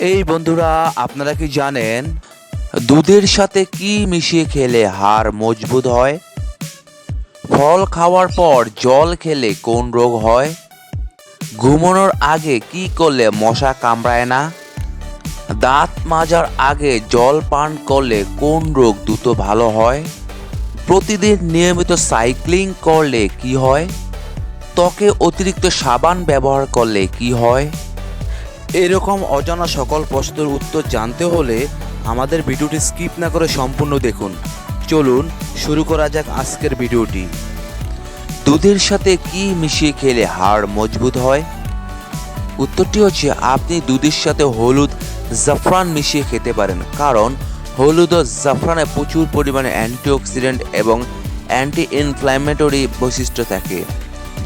এই বন্ধুরা, আপনারা কি জানেন দুধের সাথে কি মিশিয়ে খেলে হাড় মজবুত হয়? ফল খাওয়ার পর জল খেলে কোন রোগ হয়? ঘুমানোর আগে কি করলে মশা কামড়ায় না? দাঁত মাজার আগে জল পান করলে কোন রোগ দ্রুত ভালো হয়? প্রতিদিন নিয়মিত সাইক্লিং করলে কি হয়? ত্বকে অতিরিক্ত সাবান ব্যবহার করলে কি হয়? এরকম অজানা সকল প্রশ্নের উত্তর জানতে হলে আমাদের ভিডিওটি স্কিপ না করে সম্পূর্ণ দেখুন। চলুন শুরু করা যাক আজকের ভিডিওটি। দুধের সাথে কি মিশিয়ে খেলে হাড় মজবুত হয়? উত্তরটি হচ্ছে, আপনি দুধের সাথে হলুদ জাফরান মিশিয়ে খেতে পারেন, কারণ হলুদ ও জাফরানে প্রচুর পরিমাণে অ্যান্টিঅক্সিডেন্ট এবং অ্যান্টি ইনফ্ল্যামেটরি বৈশিষ্ট্য থাকে,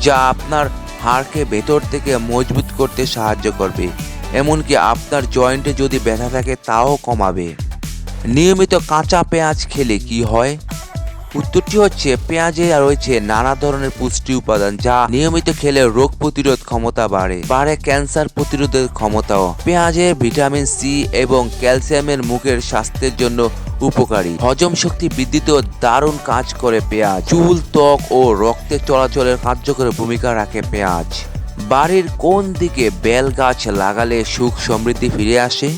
যা আপনার হাড়কে ভেতর থেকে মজবুত করতে সাহায্য করবে। এমনকি আপনার জয়েন্টে যদি ব্যথা থাকে তাও কমাবে। নিয়মিত কাঁচা পেঁয়াজ খেলে কি হয়? উত্তরটি হচ্ছে, পেঁয়াজে রয়েছে নানা ধরনের পুষ্টি উপাদান যা নিয়মিত খেলে রোগ প্রতিরোধ ক্ষমতা বাড়ে। বাড়ে ক্যান্সার প্রতিরোধের ক্ষমতাও। পেঁয়াজে ভিটামিন সি এবং ক্যালসিয়ামের মুখের স্বাস্থ্যের জন্য উপকারী। হজম শক্তি বৃদ্ধিতেও দারুণ কাজ করে পেঁয়াজ। চুল, ত্বক ও রক্তের চলাচলের কার্যকরী ভূমিকা রাখে পেঁয়াজ। বাড়ির কোন দিকে বেল গাছ লাগালে সুখ সমৃদ্ধি ফিরে আসে?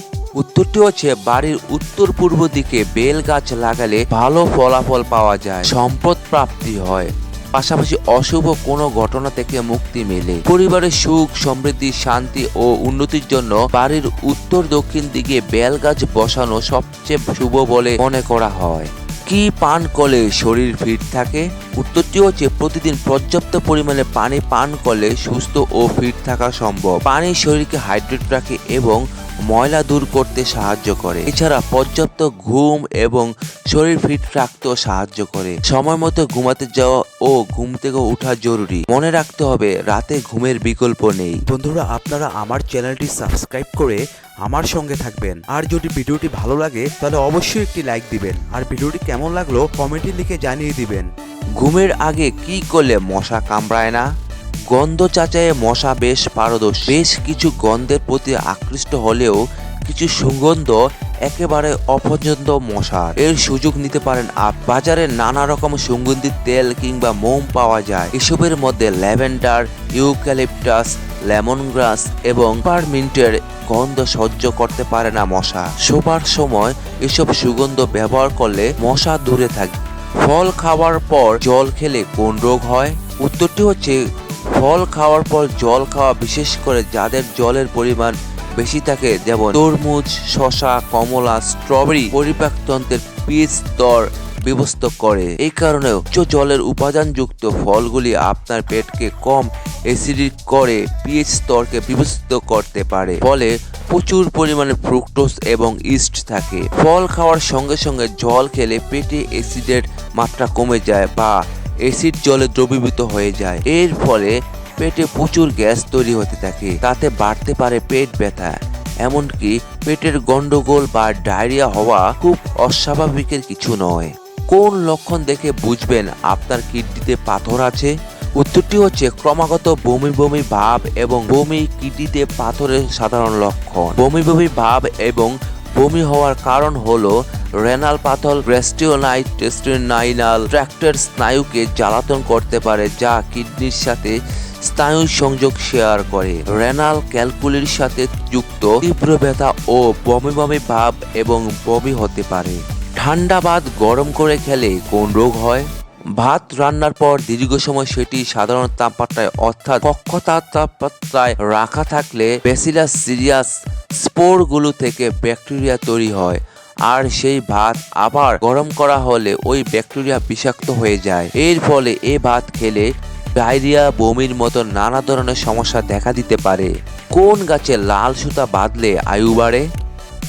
উত্তরটি হচ্ছে, বাড়ির উত্তর পূর্ব দিকে বেল গাছ লাগালে ভালো ফলাফল পাওয়া যায়, সম্পদ প্রাপ্তি হয়। পাশাপাশি অশুভ কোনো ঘটনা থেকে মুক্তি মেলে। পরিবারের সুখ, সমৃদ্ধি, শান্তি ও উন্নতির জন্য বাড়ির উত্তর দক্ষিণ দিকে বেল গাছ বসানো সবচেয়ে শুভ বলে মনে করা হয়। কি পান করলে শরীর ফিট থাকে? উত্তরটি হচ্ছে প্রতিদিন পর্যাপ্ত পরিমাণে পানি পান করলে সুস্থ ও ফিট থাকা সম্ভব। পানি শরীরকে হাইড্রেট রাখে এবং ময়লা দূর করতে সাহায্য করে। এছাড়া পর্যাপ্ত ঘুম এবং শরীর ফিট রাখতেও সাহায্য করে। সময় মতো ঘুমাতে যাওয়া ও ঘুম থেকে ওঠা জরুরি। মনে রাখতে হবে রাতে ঘুমের বিকল্প নেই। বন্ধুরা আপনারা আমার চ্যানেলটি সাবস্ক্রাইব করে আমার সঙ্গে থাকবেন। আর যদি ভিডিওটি ভালো লাগে তাহলে অবশ্যই একটি লাইক দিবেন। আর ভিডিওটি কেমন লাগল কমেন্টে লিখে জানিয়ে দিবেন। ঘুমের আগে কি করলে মশা কামড়ায় না? গন্ধ চাচায়ে মশা বেশ পারদর্শী। বেশ কিছু গন্ধের প্রতি আকৃষ্ট হলেও কিছু সুগন্ধ একেবারে অপছন্দ মশার এর সুযোগ নিতে পারেন আপ বাজারে নানা রকম সুগন্ধিত তেল কিংবা মোম পাওয়া যায়। এসবের মধ্যে ল্যাভেন্ডার, ইউক্যালিপটাস লেমন গ্রাস এবং পারমিন্টের গন্ধ সহ্য করতে পারে না মশা। শোবার সময় এসব সুগন্ধ ব্যবহার করলে মশা দূরে থাকে। ফল খাওয়ার পর জল খেলে কোন রোগ হয়? উত্তরটি হচ্ছে ফল খাওয়ার পর জল খাওয়া বিশেষ করে যাদের জলের পরিমাণ বেশি থাকে, যেমন তরমুজ শশা কমলা, স্ট্রবেরি পরিপাকতন্ত্রের পিচ স্তর বিবস্ত করে। এই কারণে উচ্চ জলের উপাদানযুক্ত ফলগুলি আপনার পেটকে কম অ্যাসিডিক করে, পিএইচ স্তরকে বিবস্ত করতে পারে। ফলে প্রচুর পরিমাণে ফ্রুক্টোজ এবং ইস্ট থাকে। ফল খাওয়ার সঙ্গে সঙ্গে জল খেলে পেটে অ্যাসিডের মাত্রা কমে যায় বা অ্যাসিড জলে দ্রবীভূত হয়ে যায়। এর ফলে পেটে প্রচুর গ্যাস তৈরি হতে থাকে, তাতে বাড়তে পারে পেট ব্যথা। এমনকি পেটের গন্ডগোল বা ডায়রিয়া হওয়া খুব অস্বাভাবিকের কিছু নয়। কোন লক্ষণ দেখে বুঝবেন আপনার কিডনিতে পাথর আছে? উত্তরটি হচ্ছে ক্রমাগত বমি বমি ভাব এবং বমি কিডনিতে পাথরের সাধারণ লক্ষণ। বমি বমি ভাব এবং বমি হওয়ার কারণ হলো রেনাল পাথর গ্রেস্টিওনাইট টেস্টিনাইনাল ট্র্যাক্টের স্নায়ুকে জ্বালাতন করতে পারে, যা কিডনির সাথে স্নায়ু সংযোগ শেয়ার করে। রেনাল ক্যালকুলির সাথে যুক্ত, তীব্র ব্যথা ও বমি বমি ভাব এবং বমি হতে পারে। ঠান্ডা ভাত গরম করে খেলে কোন রোগ হয়? ভাত রান্নার পর দীর্ঘ সময় সেটি সাধারণ তাপমাত্রায় অর্থাৎ কক্ষতাপ তাপমাত্রায় রাখা থাকলে ব্যাসিলাস সিরিয়াস স্পোরগুলো থেকে ব্যাকটেরিয়া তৈরি হয়। আর সেই ভাত আবার গরম করা হলে ওই ব্যাকটেরিয়া বিষাক্ত হয়ে যায়। এর ফলে এ ভাত খেলে ডায়রিয়া, বমির মতো নানা ধরনের সমস্যা দেখা দিতে পারে। কোন গাছে লাল সুতা বাঁধলে আয়ু বাড়ে?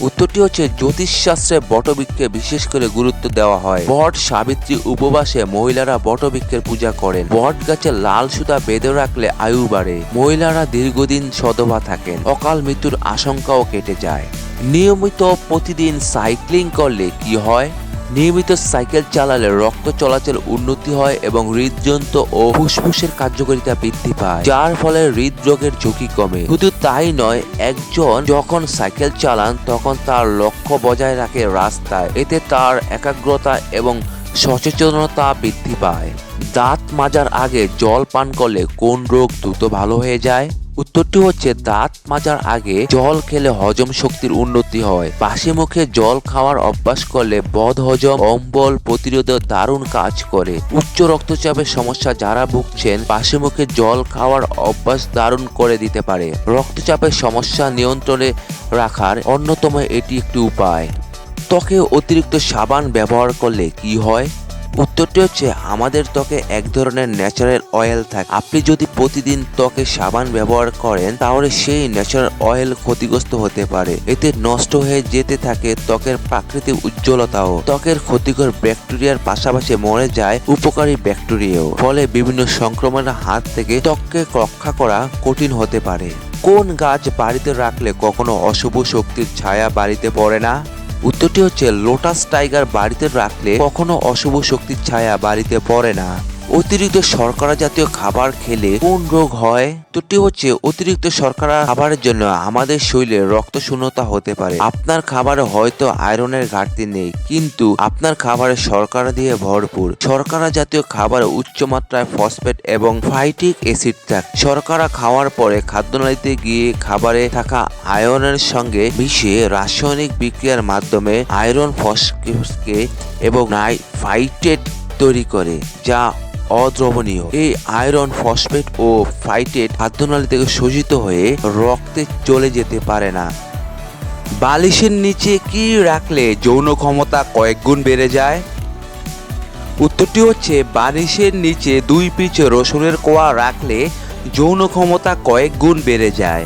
উত্তরটি হচ্ছে জ্যোতিষশাস্ত্রে বটবৃক্ষে বিশেষ করে গুরুত্ব দেওয়া হয়। বট সাবিত্রী উপবাসে মহিলারা বটবৃক্ষের পূজা করেন। বট গাছে লাল সুতা বেঁধে রাখলে আয়ু বাড়ে। মহিলারা দীর্ঘদিন সদবা থাকেন। অকাল মৃত্যুর আশঙ্কাও কেটে যায়। নিয়মিত প্রতিদিন সাইক্লিং করলে কি হয়? নিয়মিত সাইকেল চালালে রক্ত চলাচল উন্নতি হয় এবং হৃদযন্ত্র ও ফুসফুসের কার্যকারিতা বৃদ্ধি পায়, যার ফলে হৃদরোগের ঝুঁকি কমে। শুধু তাই নয়, একজন যখন সাইকেল চালান, তখন তার লক্ষ্য বজায় রাখে রাস্তায়। এতে তার একাগ্রতা এবং সচেতনতা বৃদ্ধি পায়। দাঁত মাজার আগে জল পান করলে কোন রোগ দ্রুত ভালো হয়ে যায়? উত্তরটি হচ্ছে, দাঁত মাজার আগে জল খেলে হজম শক্তির উন্নতি হয়। পাশে মুখে জল খাওয়ার অভ্যাস করলে বদ হজম অম্বল প্রতিরোধে দারুণ কাজ করে। উচ্চ রক্তচাপের সমস্যা যারা ভুগছেন পাশে মুখে জল খাওয়ার অভ্যাস দারুণ করে দিতে পারে। রক্তচাপের সমস্যা নিয়ন্ত্রণে রাখার অন্যতম এটি একটি উপায়। ত্বকে অতিরিক্ত সাবান ব্যবহার করলে কি হয়? উত্তরটি হচ্ছে, আমাদের ত্বকে এক ধরনের ন্যাচারাল অয়েল থাকে। আপনি যদি প্রতিদিন ত্বকে সাবান ব্যবহার করেন, তাহলে সেই ন্যাচারাল অয়েল ক্ষতিগ্রস্ত হতে পারে। এতে নষ্ট হয়ে যেতে থাকে ত্বকের প্রাকৃতিক উজ্জ্বলতাও। ত্বকের ক্ষতিকর ব্যাকটেরিয়ার পাশাপাশি মরে যায় উপকারী ব্যাকটেরিয়াও। ফলে বিভিন্ন সংক্রমণের হাত থেকে ত্বককে রক্ষা করা কঠিন হতে পারে। কোন গাছ বাড়িতে রাখলে কখনো অশুভ শক্তির ছায়া বাড়িতে পড়ে না? উত্তরটি হচ্ছে লোটাস টাইগার বাড়িতে রাখলে কখনো অশুভ শক্তির ছায়া বাড়িতে পড়ে না। অতিরিক্ত শর্করা জাতীয় খাবার খেলে কোন রোগ হয়? উত্তরটি হচ্ছে অতিরিক্ত শর্করা খাবারের জন্য আমাদের শরীরে রক্ত শূন্যতা হতে পারে। আপনার খাবারে হয়তো আয়রনের ঘাটতি নেই, কিন্তু আপনার খাবারে শর্করা দিয়ে ভরপুর। শর্করা জাতীয় খাবারে উচ্চ মাত্রায় ফসফেট এবং ফাইটিক অ্যাসিড থাকে। শর্করা খাওয়ার পরে খাদ্যনালীতে গিয়ে খাবারে থাকা আয়রনের সঙ্গে মিশে রাসায়নিক বিক্রিয়ার মাধ্যমে আয়রন ফসফেটকে এবং ফাইটেট তৈরি করে, যা অদ্রবণীয়। এই আয়রন, ফসফেট ও ফাইটেট খাদ্যনালী থেকে শোষিত হয়ে রক্তে চলে যেতে পারে না। বালিশের নিচে কি রাখলে যৌন ক্ষমতা কয়েক গুণ বেড়ে যায়? উত্তরটি হচ্ছে, বালিশের নিচে দুই পিচ রসুনের কোয়া রাখলে যৌন ক্ষমতা কয়েক গুণ বেড়ে যায়।